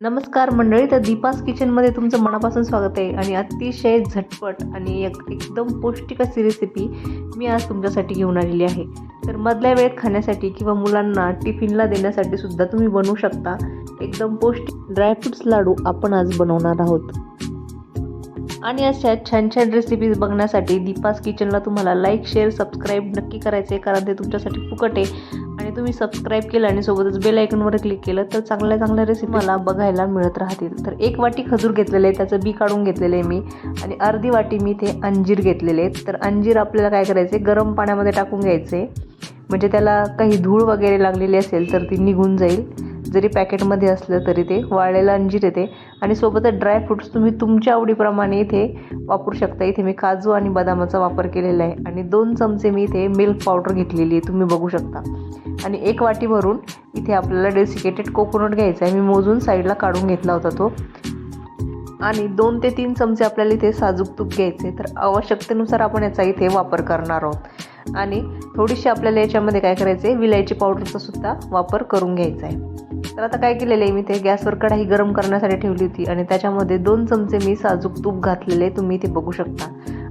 नमस्कार मंडळी तर दीपास किचनमध्ये तुमचं मनापासून स्वागत आहे आणि अतिशय झटपट आणि एक एकदम पौष्टिक अशी रेसिपी मी आज तुमच्यासाठी घेऊन आलेली आहे. तर मधल्या वेळेत खाण्यासाठी किंवा मुलांना टिफिनला देण्यासाठी सुद्धा तुम्ही बनवू शकता. एकदम पौष्टिक ड्रायफ्रुट्स लाडू आपण आज बनवणार आहोत. आणि अशा छान छान रेसिपीज बघण्यासाठी दीपास किचनला तुम्हाला लाईक शेअर सबस्क्राईब नक्की करायचे कारण ते तुमच्यासाठी फुकट आहे. तुम्ही सबस्क्राईब केलं आणि सोबतच बेल आयकॉनवर क्लिक केलं तर चांगल्या चांगल्या रेसिपी मला बघायला मिळत राहतील. तर एक वाटी खजूर घेतलेलं आहे त्याचं बी काढून घेतलेलं आहे मी. आणि अर्धी वाटी मी ते अंजीर घेतलेले. आहेत तर अंजीर आपल्याला काय करायचे गरम पाण्यामध्ये टाकून घ्यायचे. म्हणजे त्याला काही धूळ वगैरे लागलेली असेल तर ती निघून जाईल. जरी पॅकेटमध्ये असलं तरी ते वाळलेलं अंजीर येते आणि सोबतच ड्रायफ्रुट्स तुम्ही तुमच्या आवडीप्रमाणे इथे वापरू शकता. इथे मी काजू आणि बदामाचा वापर केलेला आहे. आणि दोन चमचे मी इथे मिल्क पावडर घेतलेली आहे. तुम्ही बघू शकता. आणि एक वाटी भरून इथे आपल्याला डेसिकेटेड कोकोनट घ्यायचा आहे. मी मोजून साईडला काढून घेतला होता तो. आणि दोन ते तीन चमचे आपल्याला इथे साजूक तूप घ्यायचे तर आवश्यकतेनुसार आपण याचा इथे वापर करणार आहोत. आणि थोडीशी आपल्याला याच्यामध्ये काय करायचं आहे विलायची पावडरचा सुद्धा वापर करून घ्यायचा आहे. तर आता काय केलेलं आहे मी ते गॅसवर कढाई गरम करण्यासाठी ठेवली होती आणि त्याच्यामध्ये दोन चमचे मी साजूक तूप घातलेले तुम्ही इथे बघू शकता.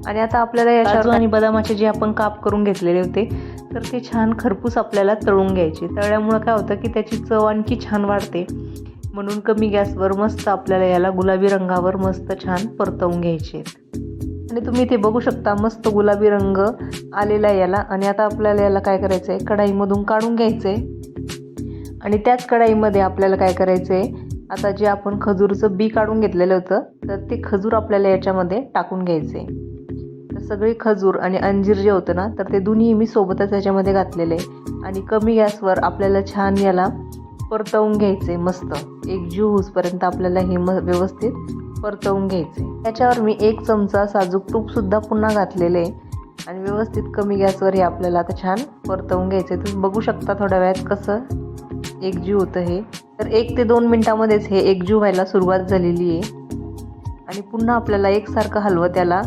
आणि आता आपल्याला या काजू आणि बदामाचे जे आपण काप करून घेतलेले होते तर ते छान खरपूस आपल्याला तळून घ्यायचे. तळल्यामुळं काय होतं की त्याची चव आणखी छान वाढते. म्हणून कमी गॅसवर मस्त आपल्याला याला गुलाबी रंगावर मस्त छान परतवून घ्यायचे. आणि तुम्ही इथे बघू शकता मस्त गुलाबी रंग आलेला याला. आणि आता आपल्याला याला काय करायचं आहे कढाईमधून काढून घ्यायचं आहे आणि त्याच कढाईमध्ये आपल्याला काय करायचं आहे आता जे आपण खजूरचं बी काढून घेतलेलं होतं तर ते खजूर आपल्याला याच्यामध्ये टाकून घ्यायचे तर सगळे खजूर आणि अंजीर जे होतं ना तर ते दोन्ही मी सोबतच याच्यामध्ये घातलेले. आणि कमी गॅसवर आपल्याला छान याला परतवून घ्यायचे मस्त. एक जीव होसपर्यंत आपल्याला हे म व्यवस्थित परतवून घ्यायचे त्याच्यावर मी एक चमचा साजूक तूपसुद्धा पुन्हा घातलेले. आणि व्यवस्थित कमी गॅसवर हे आपल्याला आता छान परतवून घ्यायचे तुम्ही बघू शकता थोड्या वेळात कसं एकजीव होतं हे. तर एक ते दोन मिनटामध्येच हे एकजीव व्हायला सुरुवात झालेली आहे. आणि पुन्हा आपल्याला एकसारखं हलवं त्याला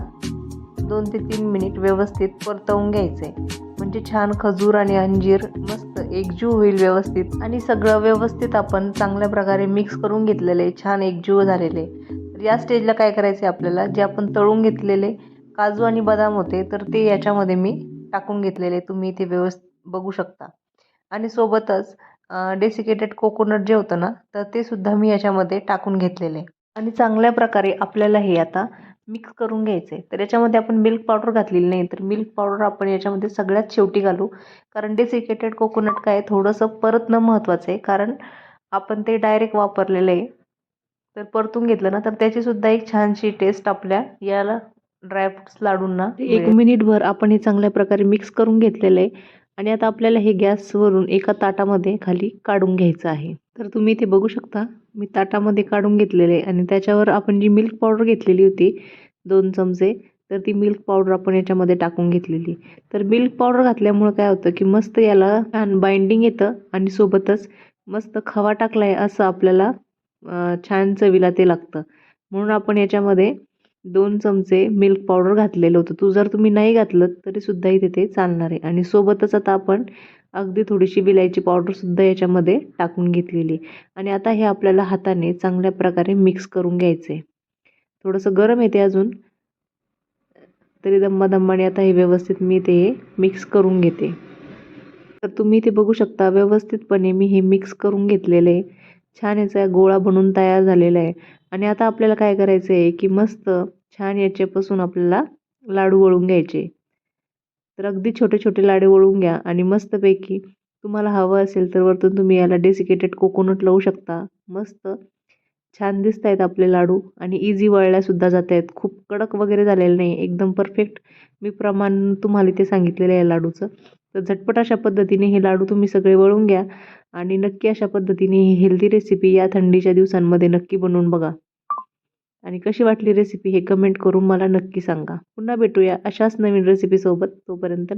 दोन ते तीन मिनिट व्यवस्थित परतवून घ्यायचं आहे म्हणजे छान खजूर आणि अंजीर मस्त एकजीव होईल व्यवस्थित. आणि सगळं व्यवस्थित आपण चांगल्या प्रकारे मिक्स करून घेतलेलं आहे. छान एकजीव झालेले तर या स्टेजला काय करायचं आहे आपल्याला? जे आपण तळून घेतलेले काजू आणि बदाम होते तर ते याच्यामध्ये मी टाकून घेतलेले. तुम्ही इथे व्यवस्थित बघू शकता. आणि सोबतच डेसिकेटेड कोकोनट जे होतं ना तर ते सुद्धा मी याच्यामध्ये टाकून घेतलेले. आणि चांगल्या प्रकारे आपल्याला हे आता मिक्स करून घ्यायचं आहे तर याच्यामध्ये आपण मिल्क पावडर घातलेली नाही तर मिल्क पावडर आपण याच्यामध्ये सगळ्यात शेवटी घालू. कारण डेसिकेटेड कोकोनट काय थोडंसं परतणं महत्त्वाचं आहे. कारण आपण ते डायरेक्ट वापरलेलं आहे. तर परतून घेतलं ना तर त्याचीसुद्धा एक छानशी टेस्ट आपल्या याला ड्रायफ्रुट्स लाडूंना एक मिनिटभर आपण हे चांगल्या प्रकारे मिक्स करून घेतलेलं आहे. आणि आता आपल्याला हे गॅसवरून एका ताटामध्ये खाली काढून घ्यायचं आहे. तर तुम्ही इथे बघू शकता. मी ताटामध्ये काढून घेतलेले आहे आणि त्याच्यावर आपण जी मिल्क पावडर घेतलेली होती दोन चमचे तर ती मिल्क पावडर आपण याच्यामध्ये टाकून घेतलेली. तर मिल्क पावडर घातल्यामुळं काय होतं की मस्त याला छान बाइंडिंग येतं आणि सोबतच मस्त खवा टाकला आहे असं आपल्याला छान चवीला ते लागतं. म्हणून आपण याच्यामध्ये दोन चमचे मिल्क पावडर घातलेलं होतं. तू जर तुम्ही नाही घातलं तरीसुद्धा इथे ते चालणार आहे. आणि सोबतच आता आपण अगदी थोडीशी विलायची पावडरसुद्धा याच्यामध्ये टाकून घेतलेली आणि आता हे आपल्याला हाताने चांगल्या प्रकारे मिक्स करून घ्यायचं आहे थोडंसं गरम येते अजून. तरी दम्मादम्माने आता हे व्यवस्थित मी ते मिक्स करून घेते. तर तुम्ही ते बघू शकता व्यवस्थितपणे मी हे मिक्स करून घेतलेलं आहे. छान याचा गोळा बनून तयार झालेला आहे. आणि आता आपल्याला काय करायचं आहे की मस्त छान याच्यापासून आपल्याला लाडू वळून घ्यायचे. तर अगदी छोटे छोटे लाडू वळून घ्या आणि मस्तपैकी तुम्हाला हवं असेल तर वरतून तुम्ही याला डेसिकेटेड कोकोनट लावू शकता. मस्त छान दिसत आहेत आपले लाडू आणि इझी वळल्यासुद्धा जात आहेत. खूप कडक वगैरे झालेलं नाही. एकदम परफेक्ट मी प्रमाण तुम्हाला ते सांगितलेलं आहे लाडूचं. तर झटपट अशा पद्धतीने हे लाडू तुम्ही सगळे वळून घ्या आणि नक्की अशा पद्धतीने ही हेल्दी रेसिपी या थंडीच्या दिवसांमध्ये नक्की बनवून बघा. आणि कशी वाटली रेसिपी हे कमेंट करून मला नक्की सांगा. पुन्हा भेटूया अशाच नवीन रेसिपीसोबत तोपर्यंत